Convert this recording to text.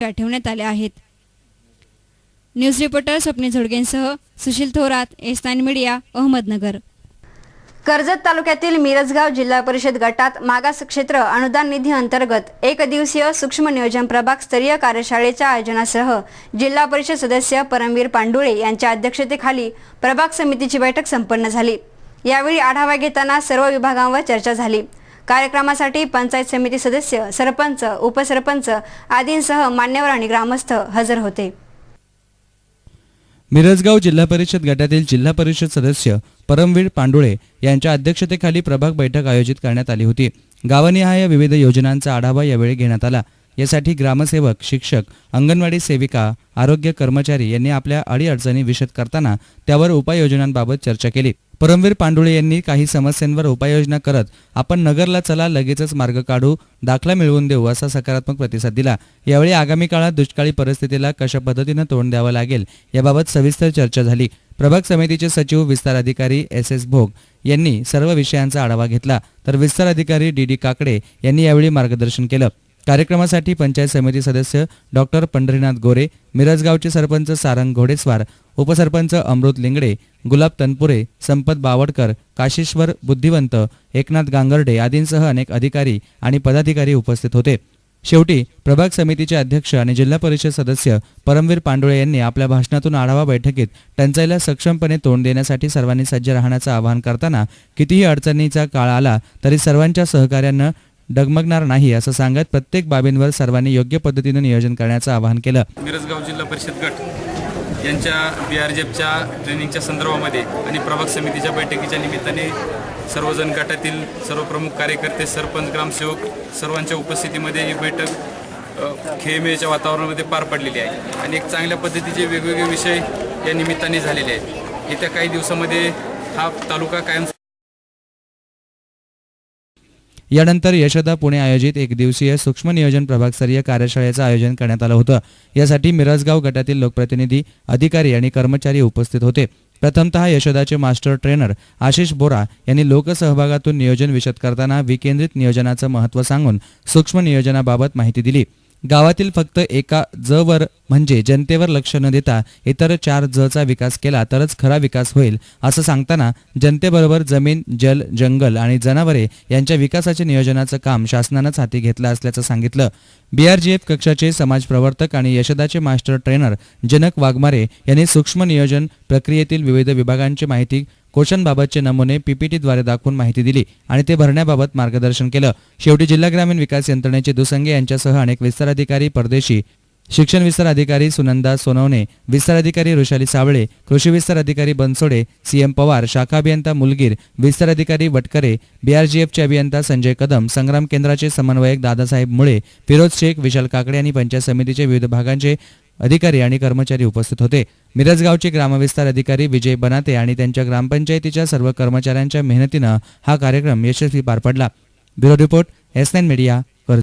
ठेवण्यात आल्या आहेत. न्यूज रिपोर्टर स्वप्नी झोडगेंसह सुशील थोरात एस्तान मीडिया अहमदनगर. कर्जत तालुक्यातील मिरजगाव जिल्हा परिषद गटात मागास क्षेत्र अनुदान निधी अंतर्गत एक दिवसीय सूक्ष्म नियोजन प्रभाग स्तरीय कार्यशाळेच्या आयोजनासह जिल्हा परिषद सदस्य परमवीर पांडुळे यांच्या अध्यक्षतेखाली प्रभाग समितीची बैठक संपन्न झाली. यावेळी आढावा घेताना सर्व विभागांवर चर्चा झाली. कार्यक्रमासाठी पंचायत समिती सदस्य सरपंच उपसरपंच आदींसह मान्यवर आणि ग्रामस्थ हजर होते. मिरजगाव जिल्हा परिषद गटातील जिल्हा परिषद सदस्य परमवीर पांडुळे यांच्या अध्यक्षतेखाली प्रभाग बैठक आयोजित करण्यात आली होती. गावनिहाय विविध योजनांचा आढावा यावेळी घेण्यात आला. यासाठी ग्रामसेवक शिक्षक अंगणवाडी सेविका आरोग्य कर्मचारी यांनी आपल्या अडीअडचणी विशद करताना त्यावर उपाययोजनांबाबत चर्चा केली. परमवीर पांडुळे यांनी काही समस्यांवर उपाययोजना करत आपण नगरला चला लगेचच मार्ग काढू दाखला मिळवून देऊ असा सकारात्मक प्रतिसाद दिला. यावेळी आगामी काळात दुष्काळी परिस्थितीला कशा पद्धतीनं तोंड द्यावं लागेल याबाबत सविस्तर चर्चा झाली. प्रभाग समितीचे सचिव विस्तार अधिकारी एस एस भोग यांनी सर्व विषयांचा आढावा घेतला. तर विस्तार अधिकारी डी डी काकडे यांनी यावेळी मार्गदर्शन केलं. कार्यक्रमासाठी पंचायत समिती सदस्य डॉक्टर पंढरीनाथ गोरे मिरजगावचे सरपंच सारंग घोडेस्वार उपसरपंच अमृत लिंगडे गुलाब तनपुरे संपत बावडकर काशीश्वर बुद्धिवंत एकनाथ गांगर्डे आदींसह अनेक अधिकारी आणि पदाधिकारी उपस्थित होते. शेवटी प्रभाग समितीचे अध्यक्ष आणि जिल्हा परिषद सदस्य परमवीर पांडुळे यांनी आपल्या भाषणातून आढावा बैठकीत टंचाईला सक्षमपणे तोंड देण्यासाठी सर्वांनी सज्ज राहण्याचं आवाहन करताना कितीही अडचणीचा काळ आला तरी सर्वांच्या सहकार्यानं डगमगणार नाही असं सांगत प्रत्येक बाबींवर सर्वांनी योग्य पद्धतीनं नियोजन करण्याचं आवाहन केलं. मिरजगाव जिल्हा परिषद गट यांच्या बी आर जेफच्या ट्रेनिंगच्या संदर्भामध्ये आणि प्रभाग समितीच्या बैठकीच्या निमित्ताने सर्वजण गटातील सर्व प्रमुख कार्यकर्ते सरपंच ग्रामसेवक सर्वांच्या उपस्थितीमध्ये ही बैठक खेळमेळच्या वातावरणामध्ये पार पडलेली आहे. आणि एक चांगल्या पद्धतीचे वेगवेगळे विषय या निमित्ताने झालेले आहेत. येत्या काही दिवसामध्ये हा तालुका कायम यानंतर यशोदा पुणे आयोजित एक दिवसीय सूक्ष्म नियोजन प्रभागस्तरीय कार्यशाळेचं आयोजन करण्यात आलं होतं. यासाठी मिरजगाव गटातील लोकप्रतिनिधी अधिकारी आणि कर्मचारी उपस्थित होते. प्रथमतः यशोदाचे मास्टर ट्रेनर आशिष बोरा यांनी लोकसहभागातून नियोजन विशद करताना विकेंद्रित नियोजनाचं महत्त्व सांगून सूक्ष्म नियोजनाबाबत माहिती दिली. गावातील फक्त एका ज वर म्हणजे जनतेवर लक्ष न देता इतर चार जचा विकास केला तरच खरा विकास होईल असं सांगताना जनतेबरोबर जमीन जल जंगल आणि जनावरे यांच्या विकासाच्या नियोजनाचं काम शासनानंच हाती घेतलं असल्याचं सांगितलं. बीआरजीएफ कक्षाचे समाज प्रवर्तक आणि यशदाचे मास्टर ट्रेनर जनक वाघमारे यांनी सूक्ष्म नियोजन प्रक्रियेतील विविध विभागांची माहिती कोशांबाबतचे नमुने पीपीटीद्वारे दाखवून माहिती दिली आणि ते भरण्याबाबत मार्गदर्शन केलं. शेवटी जिल्हा ग्रामीण विकास यंत्रणेचे दुसंगे यांच्यासह अनेक विस्तार अधिकारी परदेशी शिक्षण विस्तार अधिकारी सुनंदा सोनवणे विस्तार अधिकारी ऋषाली सावळे कृषी विस्तार अधिकारी बनसोडे सीएम पवार शाखा अभियंता मुलगीर विस्तार अधिकारी वटकरे बीआरजीएफचे अभियंता संजय कदम संग्राम केंद्राचे समन्वयक दादासाहेब मुळे फिरोज शेख विशाल काकडे आणि पंचायत समितीचे विविध भागांचे अधिकारी आणि कर्मचारी उपस्थित होते. मिरजगावचे ग्रामविस्तार अधिकारी विजय बनाते आणि त्यांच्या ग्रामपंचायतीच्या सर्व कर्मचाऱ्यांच्या मेहनतीनं हा कार्यक्रम यशस्वी पार पडला. Bureau report S nine media